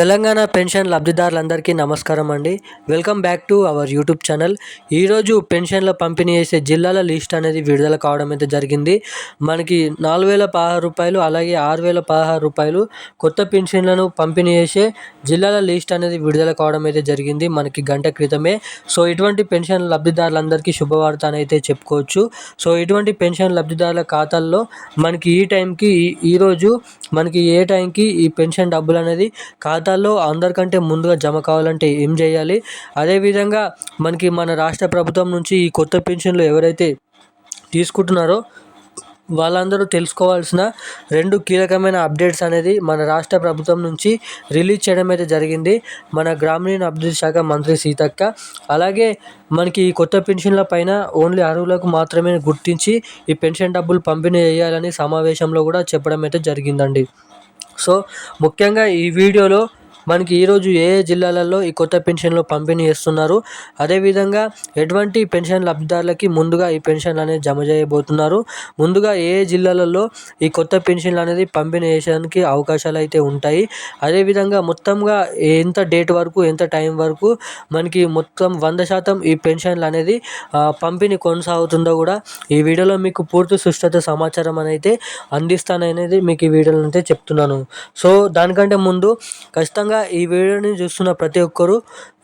Telangana pension లబ్ధిదారులందరికీ నమస్కారం అండి. Welcome back to our YouTube channel. ఈరోజు పెన్షన్ల పంపిణీ చేసే జిల్లాల లిస్ట్ అనేది విడుదల కావడం అయితే జరిగింది. మనకి నాలుగు వేల పదహారు రూపాయలు అలాగే ఆరు వేల పదహారు రూపాయలు కొత్త పెన్షన్లను పంపిణీ చేసే జిల్లాల లిస్ట్ అనేది విడుదల కావడం అయితే జరిగింది. మనకి గంట క్రితమే. సో ఇటువంటి పెన్షన్ లబ్ధిదారులందరికీ శుభవార్త అని అయితే చెప్పుకోవచ్చు. సో ఇటువంటి పెన్షన్ లబ్ధిదారుల ఖాతాల్లో మనకి ఈ టైంకి ఈరోజు మనకి ఏ టైంకి ఈ పెన్షన్ డబ్బులు అనేది ఖాతాల్లో అందరికంటే ముందుగా జమ కావాలంటే ఏం చేయాలి? అదేవిధంగా మనకి మన రాష్ట్ర ప్రభుత్వం నుంచి ఈ కొత్త పెన్షన్లు ఎవరైతే తీసుకుంటున్నారో వాళ్ళందరూ తెలుసుకోవాల్సిన రెండు కీలకమైన అప్డేట్స్ అనేది మన రాష్ట్ర ప్రభుత్వం నుంచి రిలీజ్ చేయడం అయితే జరిగింది. మన గ్రామీణ అభివృద్ధి శాఖ మంత్రి సీతక్క. అలాగే మనకి ఈ కొత్త పెన్షన్ల పైన ఓన్లీ అర్హులకు మాత్రమే గుర్తించి ఈ పెన్షన్ డబ్బులు పంపిణీ చేయాలని సమావేశంలో కూడా చెప్పడం అయితే జరిగిందండి. సో ముఖ్యంగా ఈ వీడియోలో మనకి ఈరోజు ఏ ఏ జిల్లాలలో ఈ కొత్త పెన్షన్లు పంపిణీ చేస్తున్నారు? అదేవిధంగా ఎటువంటి పెన్షన్ లబ్ధిదారులకి ముందుగా ఈ పెన్షన్లు అనేది జమ చేయబోతున్నారు? ముందుగా ఏ ఏ జిల్లాలలో ఈ కొత్త పెన్షన్లు అనేది పంపిణీ చేయడానికి అవకాశాలు అయితే ఉంటాయి? అదేవిధంగా మొత్తంగా ఎంత డేట్ వరకు ఎంత టైం వరకు మనకి మొత్తం వంద శాతం ఈ పెన్షన్లు అనేది పంపిణీ కొనసాగుతుందో కూడా ఈ వీడియోలో మీకు పూర్తి సుష్టత సమాచారం అనేది అందిస్తాననేది మీకు ఈ వీడియోలో అయితే చెప్తున్నాను. సో దానికంటే ముందు ఖచ్చితంగా ముఖ్యంగా ఈ వీడియోని చూస్తున్న ప్రతి ఒక్కరూ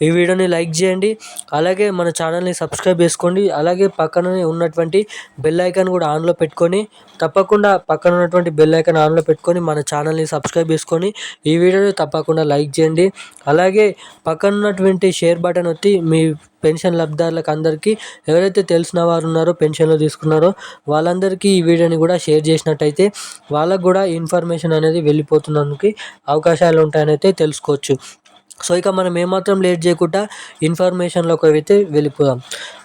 ఈ వీడియోని లైక్ చేయండి. అలాగే మన ఛానల్ని సబ్స్క్రైబ్ చేసుకోండి. అలాగే పక్కన ఉన్నటువంటి బెల్ ఐకాన్ కూడా ఆన్లో పెట్టుకొని తప్పకుండా పక్కన ఉన్నటువంటి బెల్ ఐకాన్ ఆన్లో పెట్టుకొని మన ఛానల్ని సబ్స్క్రైబ్ చేసుకొని ఈ వీడియోని తప్పకుండా లైక్ చేయండి. అలాగే పక్కన ఉన్నటువంటి షేర్ బటన్ వచ్చి మీ పెన్షన్ లబ్ధిదారులకు అందరికీ ఎవరైతే తెలిసిన వారు ఉన్నారో పెన్షన్లు తీసుకున్నారో వాళ్ళందరికీ ఈ వీడియోని కూడా షేర్ చేసినట్టయితే వాళ్ళకు కూడా ఇన్ఫర్మేషన్ అనేది వెళ్ళిపోతున్నందుకు అవకాశాలు ఉంటాయని అయితే తెలుసుకోవచ్చు సో ఇక మనం ఏమాత్రం లేట్ చేయకుండా ఇన్ఫర్మేషన్లోకి అయితే వెళ్ళిపోదాం.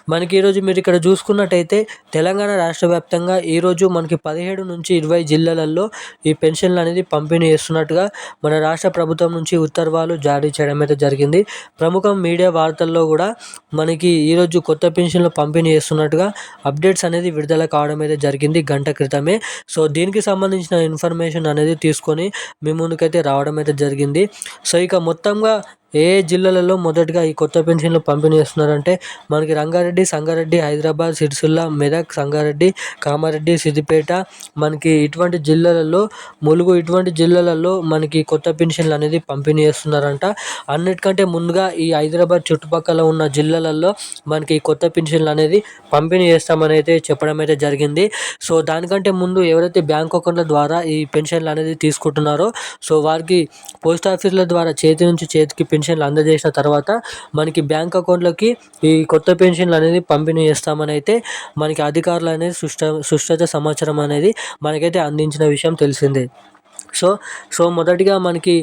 మనకి ఈరోజు మీరు ఇక్కడ చూసుకున్నట్టయితే తెలంగాణ రాష్ట్ర వ్యాప్తంగా ఈరోజు మనకి పదిహేడు నుంచి ఇరవై జిల్లాలలో ఈ పెన్షన్లు అనేది పంపిణీ చేస్తున్నట్టుగా మన రాష్ట్ర ప్రభుత్వం నుంచి ఉత్తర్వాలు జారీ చేయడం అయితే జరిగింది. ప్రముఖ మీడియా వార్తల్లో కూడా మనకి ఈరోజు కొత్త పెన్షన్లు పంపిణీ చేస్తున్నట్టుగా అప్డేట్స్ అనేది విడుదల కావడం అయితే జరిగింది గంట క్రితమే. సో దీనికి సంబంధించిన ఇన్ఫర్మేషన్ అనేది తీసుకొని మీ ముందుకైతే రావడం అయితే జరిగింది. సో ఇక మొత్తంగా ఏ జిల్లాలలో మొదటగా ఈ కొత్త పెన్షన్లు పంపిణీ చేస్తున్నారంటే మనకి రంగారెడ్డి సంగారెడ్డి హైదరాబాద్ సిరిసిల్ల మెదక్ సంగారెడ్డి కామారెడ్డి సిద్దిపేట మనకి ఇటువంటి జిల్లాలలో ములుగు ఇటువంటి జిల్లాలలో మనకి కొత్త పెన్షన్లు అనేది పంపిణీ చేస్తున్నారంట. అన్నిటికంటే ముందుగా ఈ హైదరాబాద్ చుట్టుపక్కల ఉన్న జిల్లాలలో మనకి కొత్త పెన్షన్లు అనేది పంపిణీ చేస్తామని అయితే చెప్పడం అయితే జరిగింది. సో దానికంటే ముందు ఎవరైతే బ్యాంక్ అకౌంట్ల ద్వారా ఈ పెన్షన్లు అనేది తీసుకుంటున్నారో సో వారికి పోస్ట్ ఆఫీసుల ద్వారా చేతి నుంచి చేతికి పెన్షన్లు అందజేసిన తర్వాత మనకి బ్యాంక్ అకౌంట్లోకి ఈ కొత్త పెన్షన్లు అనేది పంపిణీ చేస్తామని అయితే మనకి అధికారులు అనేది సుష్ట సుష్టత సమాచారం అనేది మనకైతే అందించిన విషయం తెలిసిందే. సో సో మొదటిగా మనకి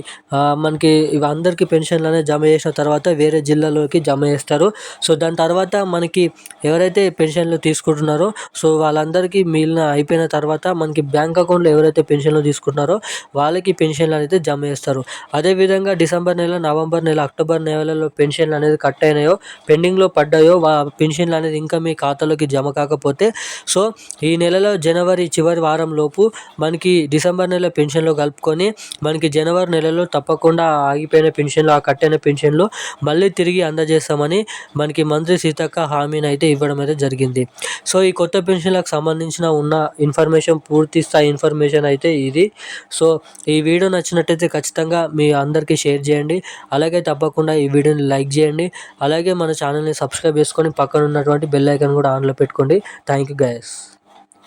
మనకి అందరికీ పెన్షన్లు అనేది జమ చేసిన తర్వాత వేరే జిల్లాలోకి జమ చేస్తారు. సో దాని తర్వాత మనకి ఎవరైతే పెన్షన్లు తీసుకుంటున్నారో సో వాళ్ళందరికీ మిగిలిన అయిపోయిన తర్వాత మనకి బ్యాంక్ అకౌంట్లో ఎవరైతే పెన్షన్లు తీసుకుంటున్నారో వాళ్ళకి పెన్షన్లు అనేది జమ చేస్తారు. అదేవిధంగా డిసెంబర్ నెల నవంబర్ నెల అక్టోబర్ నెలలో పెన్షన్లు అనేది కట్ అయినాయో పెండింగ్లో పడ్డాయో వా పెన్షన్లు అనేది ఇంకా మీ ఖాతాలోకి జమ కాకపోతే సో ఈ నెలలో జనవరి చివరి వారం లోపు మనకి డిసెంబర్ నెల పెన్షన్లు కలుపుకొని మనకి జనవరి నెలలో తప్పకుండా ఆగిపోయిన పెన్షన్లు ఆ కట్టిన పెన్షన్లు మళ్ళీ తిరిగి అందజేస్తామని మనకి మంత్రి సీతక్క హామీని అయితే ఇవ్వడం అయితే జరిగింది. సో ఈ కొత్త పెన్షన్లకు సంబంధించిన ఉన్న ఇన్ఫర్మేషన్ పూర్తి స్థాయి ఇన్ఫర్మేషన్ అయితే ఇది. సో ఈ వీడియో నచ్చినట్టయితే ఖచ్చితంగా మీ అందరికీ షేర్ చేయండి. అలాగే తప్పకుండా ఈ వీడియోని లైక్ చేయండి. అలాగే మన ఛానల్ని సబ్స్క్రైబ్ చేసుకొని పక్కన ఉన్నటువంటి బెల్ ఐకాన్ కూడా ఆన్లో పెట్టుకోండి. Thank you guys.